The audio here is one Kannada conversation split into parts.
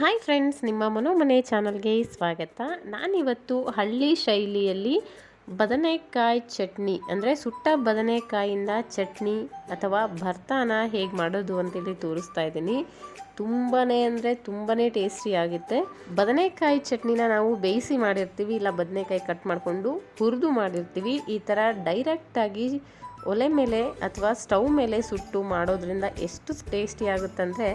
ಹಾಯ್ ಫ್ರೆಂಡ್ಸ್ ನಿಮ್ಮ ಮನೋಮನೆ ಚಾನಲ್ಗೆ ಸ್ವಾಗತ. ನಾನಿವತ್ತು ಹಳ್ಳಿ ಶೈಲಿಯಲ್ಲಿ ಬದನೆಕಾಯಿ ಚಟ್ನಿ, ಅಂದರೆ ಸುಟ್ಟ ಬದನೆಕಾಯಿಂದ ಚಟ್ನಿ ಅಥವಾ ಭರ್ತಾನ ಹೇಗೆ ಮಾಡೋದು ಅಂತೇಳಿ ತೋರಿಸ್ತಾ ಇದ್ದೀನಿ. ತುಂಬಾ ಅಂದರೆ ತುಂಬಾ ಟೇಸ್ಟಿ ಆಗುತ್ತೆ. ಬದನೆಕಾಯಿ ಚಟ್ನಿನ ನಾವು ಬೇಯಿಸಿ ಮಾಡಿರ್ತೀವಿ, ಇಲ್ಲ ಬದನೆಕಾಯಿ ಕಟ್ ಮಾಡಿಕೊಂಡು ಹುರಿದು ಮಾಡಿರ್ತೀವಿ. ಈ ಥರ ಡೈರೆಕ್ಟಾಗಿ ಒಲೆ ಮೇಲೆ ಅಥವಾ ಸ್ಟವ್ ಮೇಲೆ ಸುಟ್ಟು ಮಾಡೋದ್ರಿಂದ ಎಷ್ಟು ಟೇಸ್ಟಿ ಆಗುತ್ತಂದರೆ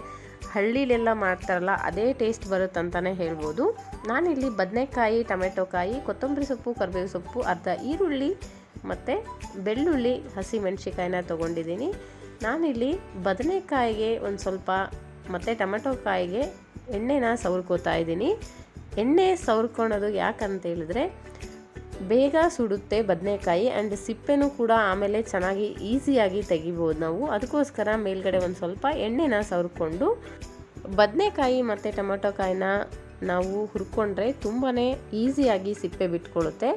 ಹಳ್ಳಿಲೆಲ್ಲ ಮಾಡ್ತಾರಲ್ಲ, ಅದೇ ಟೇಸ್ಟ್ ಬರುತ್ತಂತಲೇ ಹೇಳ್ಬೋದು. ನಾನಿಲ್ಲಿ ಬದನೆಕಾಯಿ, ಟೊಮೆಟೊಕಾಯಿ, ಕೊತ್ತಂಬರಿ ಸೊಪ್ಪು ಕರಿಬೇವು ಸೊಪ್ಪು, ಅರ್ಧ ಈರುಳ್ಳಿ ಮತ್ತು ಬೆಳ್ಳುಳ್ಳಿ ಹಸಿ ಮೆಣಸಿಕಾಯಿನ ತೊಗೊಂಡಿದ್ದೀನಿ. ನಾನಿಲ್ಲಿ ಬದನೆಕಾಯಿಗೆ ಒಂದು ಸ್ವಲ್ಪ ಮತ್ತು ಟೊಮೆಟೊಕಾಯಿಗೆ ಎಣ್ಣೆನ ಸವರ್ಕೋತಾ ಇದ್ದೀನಿ. ಎಣ್ಣೆ ಸವರ್ಕೊಳೋದು ಯಾಕಂತ ಹೇಳಿದ್ರೆ ಬೇಗ ಸುಡುತ್ತೆ ಬದನೆಕಾಯಿ ಆ್ಯಂಡ್ ಸಿಪ್ಪೆನೂ ಕೂಡ ಆಮೇಲೆ ಚೆನ್ನಾಗಿ ಈಸಿಯಾಗಿ ತೆಗಿಬೋದು ನಾವು. ಅದಕ್ಕೋಸ್ಕರ ಮೇಲ್ಗಡೆ ಒಂದು ಸ್ವಲ್ಪ ಎಣ್ಣೆನ ಸವರ್ಕೊಂಡು ಬದನೆಕಾಯಿ ಮತ್ತು ಟೊಮೆಟೊ ಕಾಯಿನ ನಾವು ಹುರ್ಕೊಂಡ್ರೆ ತುಂಬಾ ಈಸಿಯಾಗಿ ಸಿಪ್ಪೆ ಬಿಟ್ಕೊಳ್ಳುತ್ತೆ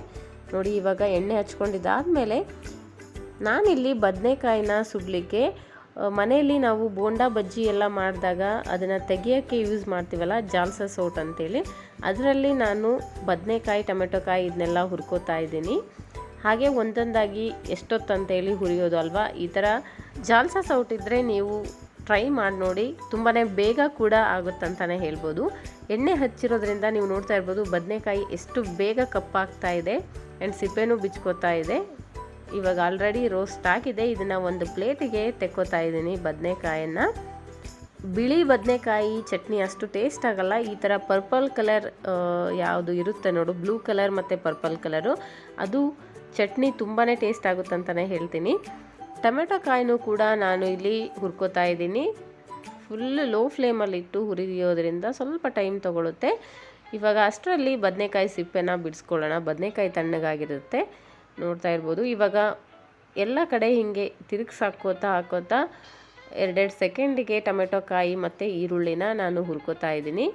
ನೋಡಿ ಇವಾಗ ಎಣ್ಣೆ ಹಚ್ಕೊಂಡಿದ್ದಾದಮೇಲೆ ನಾನಿಲ್ಲಿ ಬದನೆಕಾಯಿನ ಸುಡಲಿಕ್ಕೆ ಮನೆಯಲ್ಲಿ ನಾವು ಬೋಂಡಾ ಬಜ್ಜಿ ಎಲ್ಲ ಮಾಡಿದಾಗ ಅದನ್ನು ತೆಗಿಯೋಕ್ಕೆ ಯೂಸ್ ಮಾಡ್ತೀವಲ್ಲ, ಜಾಲ್ಸ ಸೋಟ್ ಅಂತೇಳಿ. ಅದರಲ್ಲಿ ನಾನು ಬದನೆಕಾಯಿ ಟೊಮೆಟೊಕಾಯಿ ಇದನ್ನೆಲ್ಲ ಹುರ್ಕೋತಾ ಇದ್ದೀನಿ. ಹಾಗೆ ಒಂದೊಂದಾಗಿ ಎಷ್ಟೊತ್ತು ಅಂತೇಳಿ ಹುರಿಯೋದು ಅಲ್ವಾ? ಈ ಥರ ಜಾಲ್ಸ ಸೌಟ್ ಇದ್ದರೆ ನೀವು ಟ್ರೈ ಮಾಡಿ ನೋಡಿ ತುಂಬಾ ಬೇಗ ಕೂಡ ಆಗುತ್ತಂತಾನೆ ಹೇಳ್ಬೋದು. ಎಣ್ಣೆ ಹಚ್ಚಿರೋದ್ರಿಂದ ನೀವು ನೋಡ್ತಾ ಇರ್ಬೋದು, ಬದನೆಕಾಯಿ ಎಷ್ಟು ಬೇಗ ಕಪ್ಪಾಗ್ತಾ ಇದೆ ಆ್ಯಂಡ್ ಸಿಪ್ಪೆನೂ ಬಿಚ್ಕೋತಾ ಇದೆ. ಇವಾಗ ಆಲ್ರೆಡಿ ರೋಸ್ಟ್ ಆಗಿದೆ. ಇದನ್ನು ಒಂದು ಪ್ಲೇಟಿಗೆ ತೆಕ್ಕೋತಾ ಇದ್ದೀನಿ ಬದನೆಕಾಯನ್ನು. ಬಿಳಿ ಬದನೆಕಾಯಿ ಚಟ್ನಿ ಅಷ್ಟು ಟೇಸ್ಟ್ ಆಗಲ್ಲ. ಈ ಥರ ಪರ್ಪಲ್ ಕಲರ್ ಯಾವುದು ಇರುತ್ತೆ ನೋಡು ಬ್ಲೂ ಕಲರ್ ಮತ್ತು ಪರ್ಪಲ್ ಕಲರು ಅದು ಚಟ್ನಿ ತುಂಬಾ ಟೇಸ್ಟ್ ಆಗುತ್ತಂತಲೇ ಹೇಳ್ತೀನಿ. ಟೊಮೆಟೊ ಕಾಯಿನೂ ಕೂಡ ನಾನು ಇಲ್ಲಿ ಹುರ್ಕೋತಾ ಇದ್ದೀನಿ. ಫುಲ್ ಲೋ ಫ್ಲೇಮಲ್ಲಿ ಇಟ್ಟು ಹುರಿಯೋದ್ರಿಂದ ಸ್ವಲ್ಪ ಟೈಮ್ ತೊಗೊಳುತ್ತೆ. ಇವಾಗ ಅಷ್ಟರಲ್ಲಿ ಬದನೆಕಾಯಿ ಸಿಪ್ಪೆನ ಬಿಡಿಸ್ಕೊಳ್ಳೋಣ. ಬದನೆಕಾಯಿ ತಣ್ಣಗಾಗಿರುತ್ತೆ. ನೋಡ್ತಾ ಇರ್ಬೋದು. ಇವಾಗ ಎಲ್ಲ ಕಡೆ ಹೀಗೆ ತಿರುಗಿಸಿ ಹಾಕೋತಾ ಹಾಕೋತಾ ಎರಡೆರಡು ಸೆಕೆಂಡಿಗೆ ಟೊಮೆಟೊ ಕಾಯಿ ಮತ್ತು ಈರುಳ್ಳಿನ ನಾನು ಹುರ್ಕೋತಾ ಇದ್ದೀನಿ.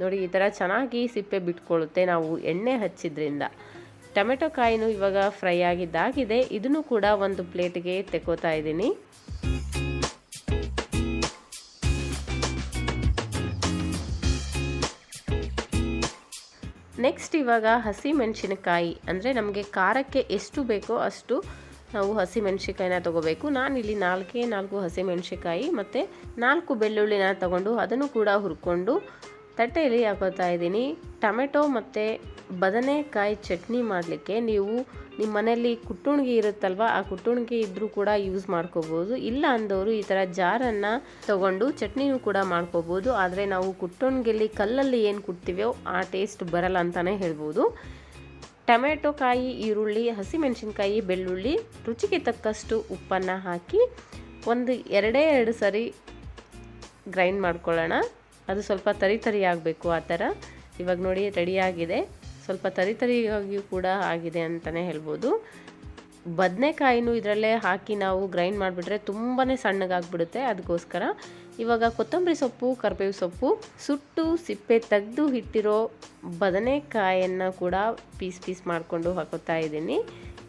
ನೋಡಿ, ಈ ಥರ ಚೆನ್ನಾಗಿ ಸಿಪ್ಪೆ ಬಿಟ್ಕೊಳ್ಳುತ್ತೆ ನಾವು ಎಣ್ಣೆ ಹಚ್ಚಿದ್ರಿಂದ. ಟೊಮೆಟೊ ಕಾಯಿನೂ ಇವಾಗ ಫ್ರೈ ಆಗಿದ್ದಾಗಿದೆ. ಇದನ್ನು ಕೂಡ ಒಂದು ಪ್ಲೇಟ್ಗೆ ತೆಕೋತಾ ಇದ್ದೀನಿ. ನೆಕ್ಸ್ಟ್ ಇವಾಗ ಹಸಿ ಮೆಣಸಿನಕಾಯಿ. ಅಂದರೆ ನಮಗೆ ಖಾರಕ್ಕೆ ಎಷ್ಟು ಬೇಕೋ ಅಷ್ಟು ನಾವು ಹಸಿ ಮೆಣಸಿಕಾಯಿನ ತೊಗೋಬೇಕು. ನಾನಿಲ್ಲಿ ನಾಲ್ಕೇ ನಾಲ್ಕು ಹಸಿ ಮೆಣಸಿಕಾಯಿ ಮತ್ತು ನಾಲ್ಕು ಬೆಳ್ಳುಳ್ಳಿನ ತಗೊಂಡು ಅದನ್ನು ಕೂಡ ಹುರ್ಕೊಂಡು ತಟ್ಟೆಯಲ್ಲಿ ಹಾಕೋತಾ ಇದ್ದೀನಿ. ಟೊಮೆಟೊ ಮತ್ತು ಬದನೆಕಾಯಿ ಚಟ್ನಿ ಮಾಡಲಿಕ್ಕೆ ನೀವು ನಿಮ್ಮ ಮನೆಯಲ್ಲಿ ಕುಟ್ಟುಣಿಗೆ ಇರುತ್ತಲ್ವ, ಆ ಕುಟ್ಟುಣಿಗೆ ಇದ್ದರೂ ಕೂಡ ಯೂಸ್ ಮಾಡ್ಕೋಬೋದು. ಇಲ್ಲ ಅಂದವರು ಈ ಥರ ಜಾರನ್ನು ತಗೊಂಡು ಚಟ್ನಿನೂ ಕೂಡ ಮಾಡ್ಕೋಬೋದು. ಆದರೆ ನಾವು ಕುಟ್ಟುಣ್ಗಿಲಿ ಕಲ್ಲಲ್ಲಿ ಏನು ಕುಟ್ತೀವೋ ಆ ಟೇಸ್ಟ್ ಬರಲ್ಲ ಅಂತಲೇ ಹೇಳ್ಬೋದು. ಟೊಮೆಟೊ ಕಾಯಿ, ಈರುಳ್ಳಿ, ಹಸಿಮೆಣಸಿನ್ಕಾಯಿ, ಬೆಳ್ಳುಳ್ಳಿ, ರುಚಿಗೆ ತಕ್ಕಷ್ಟು ಉಪ್ಪನ್ನು ಹಾಕಿ ಒಂದು ಎರಡೇ ಎರಡು ಸರಿ ಗ್ರೈಂಡ್ ಮಾಡ್ಕೊಳ್ಳೋಣ. ಅದು ಸ್ವಲ್ಪ ತರಿ ತರಿ ಆಗಬೇಕು ಆ ಥರ ಇವಾಗ ನೋಡಿ ರೆಡಿಯಾಗಿದೆ ಸ್ವಲ್ಪ ತರಿ ತರಿಯಾಗಿಯೂ ಕೂಡ ಆಗಿದೆ ಅಂತಲೇ ಹೇಳ್ಬೋದು. ಬದನೆಕಾಯಿನೂ ಇದರಲ್ಲೇ ಹಾಕಿ ನಾವು ಗ್ರೈಂಡ್ ಮಾಡಿಬಿಟ್ರೆ ತುಂಬಾ ಸಣ್ಣಗಾಗ್ಬಿಡುತ್ತೆ. ಅದಕ್ಕೋಸ್ಕರ ಇವಾಗ ಕೊತ್ತಂಬರಿ ಸೊಪ್ಪು ಕರಿಬೇವು ಸೊಪ್ಪು, ಸುಟ್ಟು, ಸಿಪ್ಪೆ ತೆಗೆದು ಇಟ್ಟಿರೋ ಬದನೆಕಾಯನ್ನು ಕೂಡ ಪೀಸ್ ಪೀಸ್ ಮಾಡಿಕೊಂಡು ಹಾಕೋತಾ ಇದ್ದೀನಿ.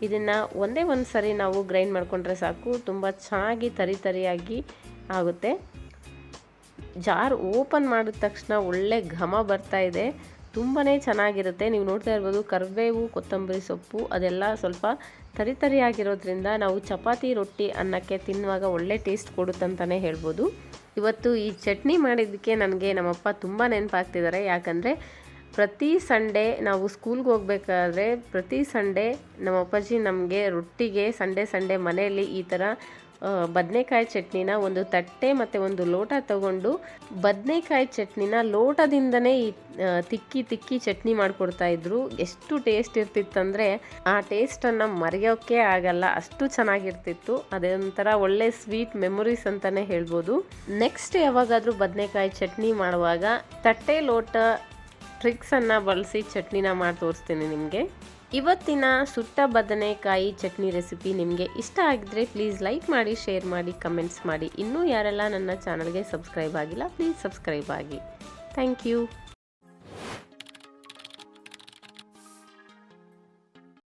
ಇದನ್ನು ಒಂದೇ ಒಂದು ಸರಿ ನಾವು ಗ್ರೈಂಡ್ ಮಾಡಿಕೊಂಡ್ರೆ ಸಾಕು, ತುಂಬ ಚೆನ್ನಾಗಿ ತರಿ ತರಿಯಾಗಿ ಆಗುತ್ತೆ. ಜಾರ್ ಓಪನ್ ಮಾಡಿದ ತಕ್ಷಣ ಒಳ್ಳೆ ಘಮ ಬರ್ತಾ ಇದೆ. ತುಂಬಾ ಚೆನ್ನಾಗಿರುತ್ತೆ. ನೀವು ನೋಡ್ತಾ ಇರ್ಬೋದು ಕರಿಬೇವು, ಕೊತ್ತಂಬರಿ ಸೊಪ್ಪು, ಅದೆಲ್ಲ ಸ್ವಲ್ಪ ತರಿ ತರಿಯಾಗಿರೋದ್ರಿಂದ ನಾವು ಚಪಾತಿ, ರೊಟ್ಟಿ ಅನ್ನಕ್ಕೆ ತಿನ್ನುವಾಗ ಒಳ್ಳೆ ಟೇಸ್ಟ್ ಕೊಡುತ್ತಂತಾನೆ ಹೇಳ್ಬೋದು. ಇವತ್ತು ಈ ಚಟ್ನಿ ಮಾಡಿದ್ದಕ್ಕೆ ನನಗೆ ನಮ್ಮಪ್ಪ ತುಂಬ ನೆನಪಾಗ್ತಿದ್ದಾರೆ. ಯಾಕಂದರೆ ಪ್ರತಿ ಸಂಡೇ ನಾವು ಸ್ಕೂಲ್ಗೆ ಹೋಗ್ಬೇಕಾದ್ರೆ ಪ್ರತಿ ಸಂಡೇ ನಮ್ಮ ಅಪ್ಪಾಜಿ ನಮಗೆ ರೊಟ್ಟಿಗೆ ಸಂಡೇ ಸಂಡೇ ಮನೆಯಲ್ಲಿ ಈ ಥರ ಬದನೆಕಾಯಿ ಚಟ್ನಿನ ಒಂದು ತಟ್ಟೆ ಮತ್ತು ಒಂದು ಲೋಟ ತಗೊಂಡು ಬದನೆಕಾಯಿ ಚಟ್ನಿನ ಲೋಟದಿಂದನೇ ಈ ತಿಕ್ಕಿ ತಿಕ್ಕಿ ಚಟ್ನಿ ಮಾಡಿಕೊಡ್ತಾ ಇದ್ರು. ಎಷ್ಟು ಟೇಸ್ಟ್ ಇರ್ತಿತ್ತಂದರೆ ಆ ಟೇಸ್ಟನ್ನು ಮರೆಯೋಕ್ಕೆ ಆಗಲ್ಲ, ಅಷ್ಟು ಚೆನ್ನಾಗಿರ್ತಿತ್ತು. ಅದೊಂಥರ ಒಳ್ಳೆ ಸ್ವೀಟ್ ಮೆಮೊರೀಸ್ ಅಂತಲೇ ಹೇಳ್ಬೋದು. ನೆಕ್ಸ್ಟ್ ಯಾವಾಗಾದರೂ ಬದನೆಕಾಯಿ ಚಟ್ನಿ ಮಾಡುವಾಗ ತಟ್ಟೆ ಲೋಟ ಟ್ರಿಕ್ಸನ್ನು ಬಳಸಿ ಚಟ್ನಿನ ಮಾಡಿ ತೋರಿಸ್ತೀನಿ ನಿಮಗೆ. ಇವತ್ತಿನ ಸುಟ್ಟ ಬದನೆಕಾಯಿ ಚಟ್ನಿ ರೆಸಿಪಿ ನಿಮಗೆ ಇಷ್ಟ ಆಗಿದ್ರೆ ಪ್ಲೀಸ್ ಲೈಕ್ ಮಾಡಿ ಶೇರ್ ಮಾಡಿ ಕಮೆಂಟ್ಸ್ ಮಾಡಿ. ಇನ್ನೂ ಯಾರೆಲ್ಲ ನನ್ನ ಚಾನಲ್ಗೆ ಸಬ್ಸ್ಕ್ರೈಬ್ ಆಗಿಲ್ಲ ಪ್ಲೀಸ್ ಸಬ್ಸ್ಕ್ರೈಬ್ ಆಗಿ. Thank you